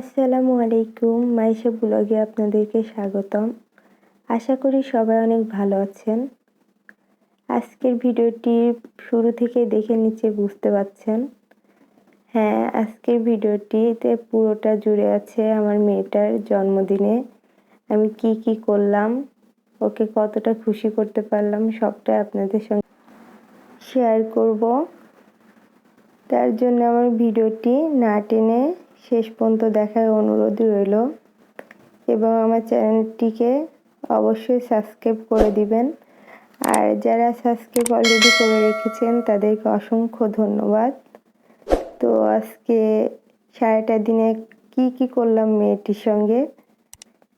আসসালামু আলাইকুম, মাইশা ব্লগে আপনাদেরকে স্বাগতম। আশা করি সবাই অনেক ভালো আছেন। আজকের ভিডিওটি শুরু থেকে দেখে নিচে বুঝতে পাচ্ছেন হ্যাঁ আজকের ভিডিওটিতে পুরোটা জুড়ে আছে আমার মেয়েটার জন্মদিনে। আমি কি কি করলাম, ওকে কতটা খুশি করতে পারলাম, সবটাই আপনাদের সঙ্গে শেয়ার করব। তার জন্য আমার ভিডিওটি না টেনে শেষ পর্যন্ত দেখার অনুরোধ রইল এবং আমার চ্যানেলটিকে অবশ্যই সাবস্ক্রাইব করে দিবেন। আর যারা সাবস্ক্রাইব অলরেডি করে রেখেছেন, তাদেরকে অসংখ্য ধন্যবাদ। তো আজকে সারাটা দিনে কি কি করলাম মেয়েটির সঙ্গে?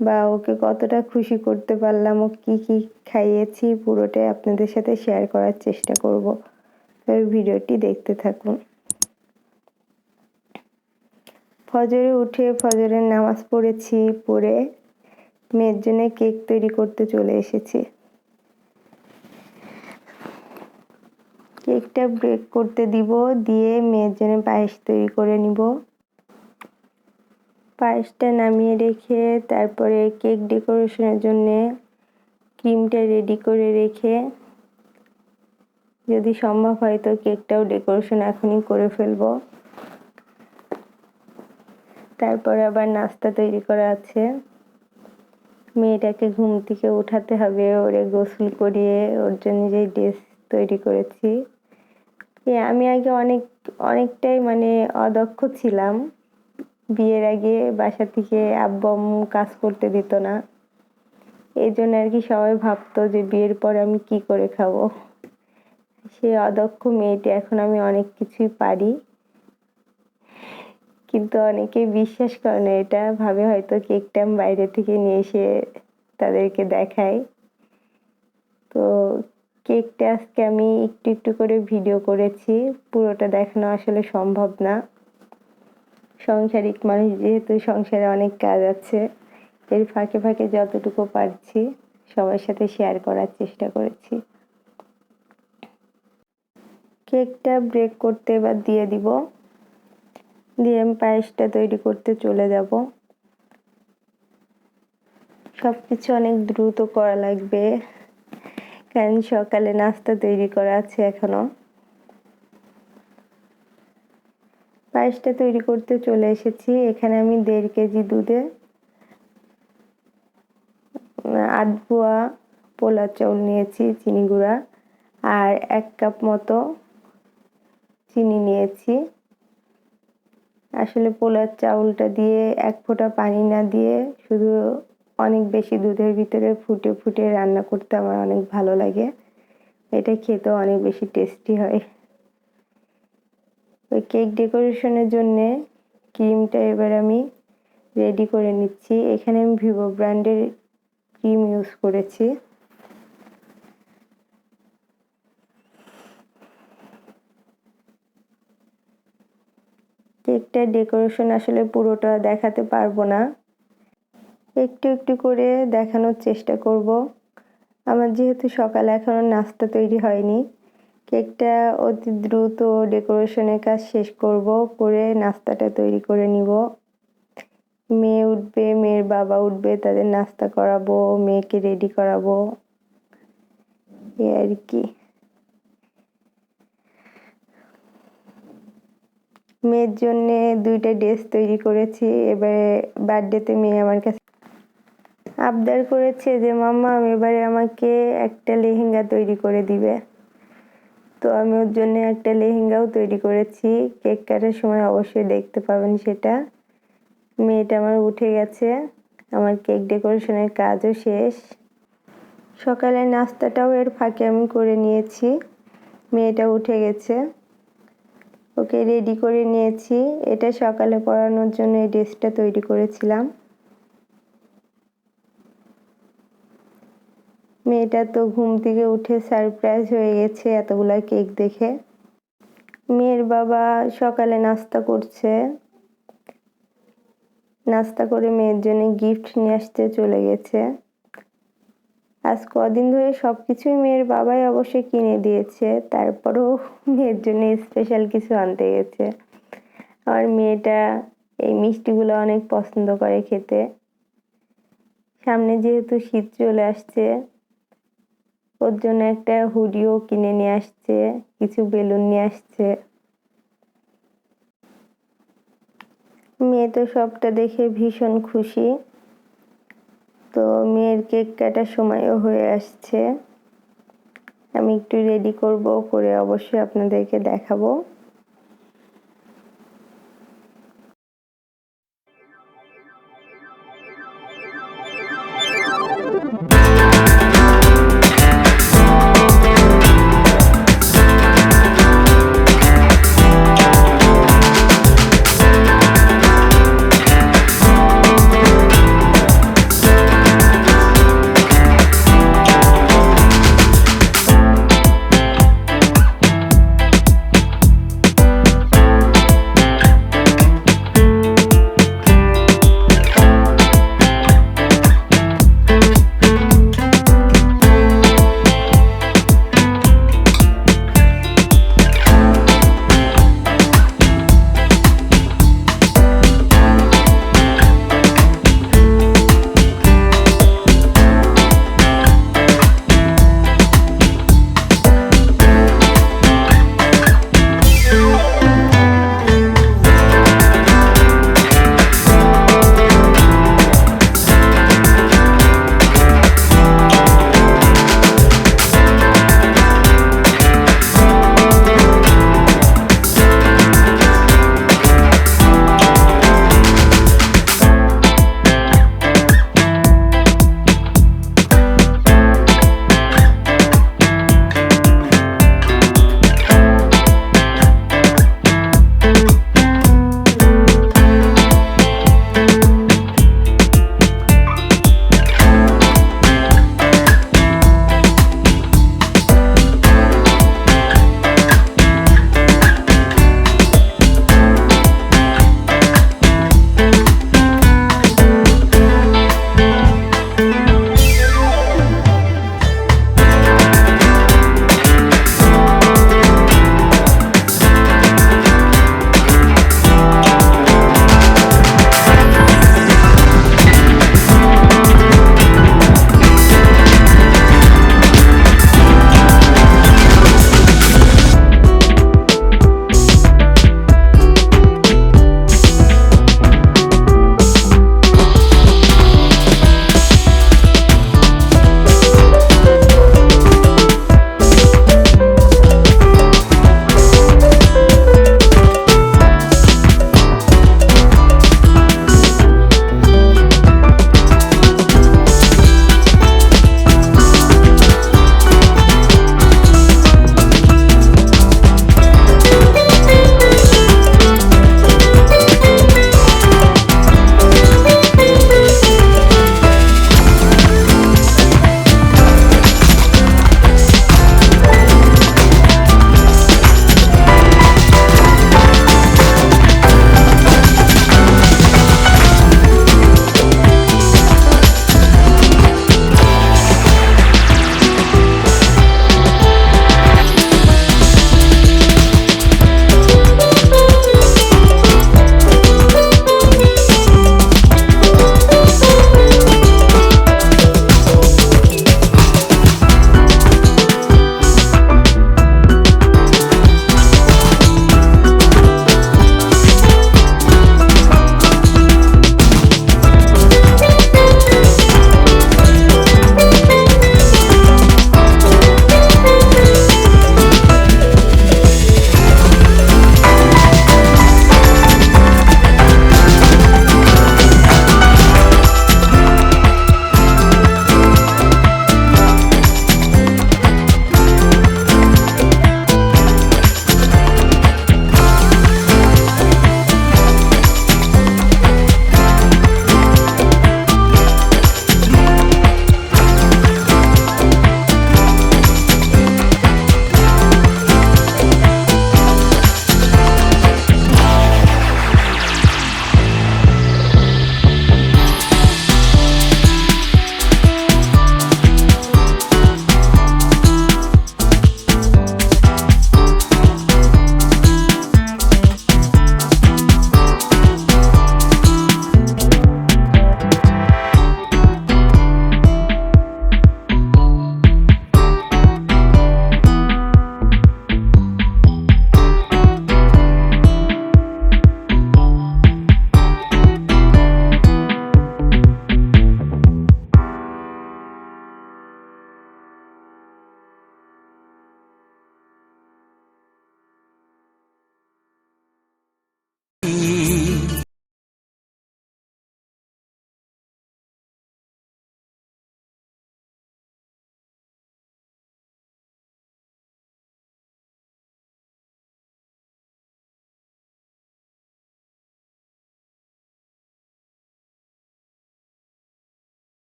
বা ওকে কতটা খুশি করতে পারলাম? ও কী কী খাইয়েছি? পুরোটাই আপনাদের সাথে শেয়ার করার চেষ্টা করব। তবে ভিডিওটি দেখতে থাকুন। ফজরে উঠে ফজরের নামাজ পড়েছি, পড়ে মেয়ের জন্য কেক তৈরি করতে চলে এসেছি। কেকটা ব্রেক করতে দিব, দিয়ে মেয়ের জন্য পায়েস তৈরি করে নিব। পায়েসটা নামিয়ে রেখে তারপরে কেক ডেকোরেশনের জন্য ক্রিমটা রেডি করে রেখে, যদি সম্ভব হয় তো কেকটাও ডেকোরেশন এখনই করে ফেলব। তারপরে আবার নাস্তা তৈরি করা আছে। মেয়েটাকে ঘুম থেকে উঠাতে হবে, ওরে গোসল করিয়ে ওর জন্য যে ড্রেস তৈরি করেছি। আমি আগে অনেক, অনেকটাই মানে অদক্ষ ছিলাম। বিয়ের আগে বাসা থেকে আব্বু কাজ করতে দিত না। এই জন্য আর কি সবাই ভাবতো যে বিয়ের পর আমি কি করে খাব। সে অদক্ষ মেয়েটি, এখন আমি অনেক কিছুই পারি। কিন্তু অনেকে বিশ্বাস করে না, এটা ভাবে হয়তো কেকটা আমি বাইরে থেকে নিয়ে এসে তাদেরকে দেখাই। তো কেকটা আজকে আমি একটু একটু করে ভিডিও করেছি, পুরোটা দেখানো আসলে সম্ভব না। সংসারিক মানুষ যেহেতু সংসারে অনেক কাজ আছে, এর ফাঁকে ফাঁকে যতটুকু পারছি সবার সাথে শেয়ার করার চেষ্টা করেছি। কেকটা ব্রেক করতে এবার দিয়ে দিব। দিয়ে আমি পায়েসটা তৈরি করতে চলে যাব। সব কিছু অনেক দ্রুত করা লাগবে, কারণ সকালে নাস্তা তৈরি করা আছে এখনও। পায়েসটা তৈরি করতে চলে এসেছি, এখানে আমি দেড় কেজি দুধে আধ পোলা চাউল নিয়েছি, চিনি গুঁড়া, আর এক কাপ মতো চিনি নিয়েছি। আসলে পোলার চাউলটা দিয়ে এক ফোঁটা পানি না দিয়ে শুধু অনেক বেশি দুধের ভিতরে ফুটে ফুটে রান্না করতে আমার অনেক ভালো লাগে। এটা খেতেও অনেক বেশি টেস্টি হয়। ওই কেক ডেকোরেশনের জন্যে ক্রিমটা এবার আমি রেডি করে নিচ্ছি। এখানে আমি ভিভো ব্র্যান্ডের ক্রিম ইউজ করেছি। কেকটার ডেকোরেশন আসলে পুরোটা দেখাতে পারব না। একটু একটু করে দেখানোর চেষ্টা করব। আমার যেহেতু সকালে এখনও নাস্তা তৈরি হয়নি, কেকটা অতি দ্রুত ডেকোরেশনের কাজ শেষ করব, করে নাস্তাটা তৈরি করে নিব। মেয়ে উঠবে, মেয়ের বাবা উঠবে, তাদের নাস্তা করাবো, মেয়েকে রেডি করাবো। এ আর কি। মেয়ের জন্য দুইটা ড্রেস তৈরি করেছি। এবারে বার্থডেতে মেয়ে আমার কাছে আবদার করেছে যে, মাম্মা এবারে আমাকে একটা লেহেঙ্গা তৈরি করে দিবে। তো আমি ওর জন্য একটা লেহেঙ্গাও তৈরি করেছি। কেক কাটার সময় অবশ্যই দেখতে পাবেন সেটা। মেয়েটা আমার উঠে গেছে। আমার কেক ডেকোরেশনের কাজও শেষ। সকালে নাস্তাটাও এর ফাঁকে আমি করে নিয়েছি। মেয়েটা উঠে গেছে। ওকে রেডি করে নিয়েছি। এটা সকালে পরানোর জন্য এই ড্রেসটা তৈরি করেছিলাম। মেয়েটা তো ঘুম থেকে উঠে সারপ্রাইজ হয়ে গেছে এতগুলা কেক দেখে। মেয়ের বাবা সকালে নাস্তা করছে। নাস্তা করে মেয়ের জন্য গিফট নিয়ে আসতে চলে গেছে। আজ কদিন ধরে সব কিছুই মেয়ের বাবাই অবশ্যই কিনে দিয়েছে, তারপরেও মেয়ের জন্য স্পেশাল কিছু আনতে গেছে। আমার মেয়েটা এই মিষ্টিগুলো অনেক পছন্দ করে খেতে। সামনে যেহেতু শীত চলে আসছে, ওর জন্য একটা হুডিও কিনে নিয়ে আসছে, কিছু বেলুন নিয়ে আসছে। মেয়ে তো সবটা দেখে ভীষণ খুশি। তো মেয়ের কেক কাটার সময়ও হয়ে আসছে। আমি একটু রেডি করব, করে অবশ্যই আপনাদেরকে দেখাবো।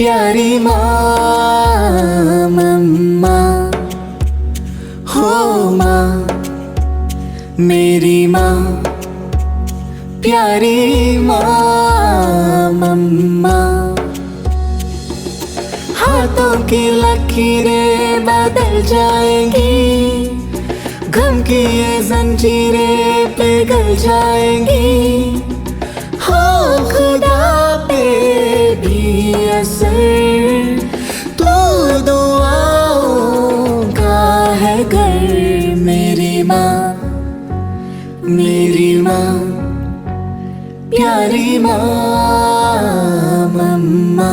प्यारी माँ मम्मा हो माँ, मेरी माँ, प्यारी माँ मम्मा हाथों की लकीरें बदल जाएँगी, गम की ये जंजीरें पिघल जाएँगी। माँ मेरी माँ, प्यारी माँ, मम्मा,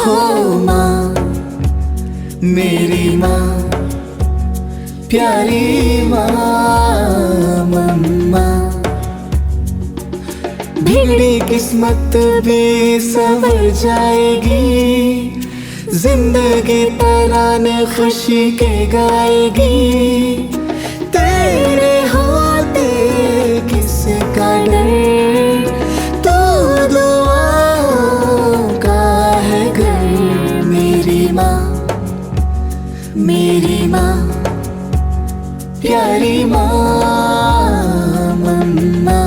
हो माँ, मेरी माँ, प्यारी माँ, मम्मा। बिगड़ी किस्मत भी संवर जाएगी। ज़िंदगी तराने खुशी के गाएगी। तेरे होते किसका डर? तो दुआओं का है घर मेरी माँ मेरी माँ, प्यारी माँ, मम्मा,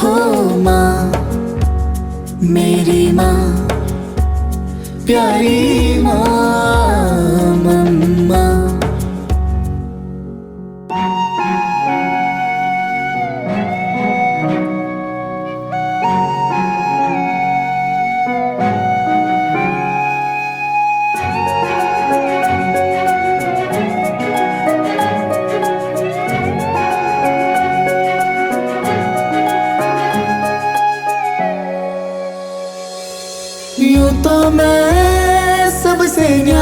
हो माँ, मेरी माँ। प्यारी माँ मम्मा। You're the man enseñar.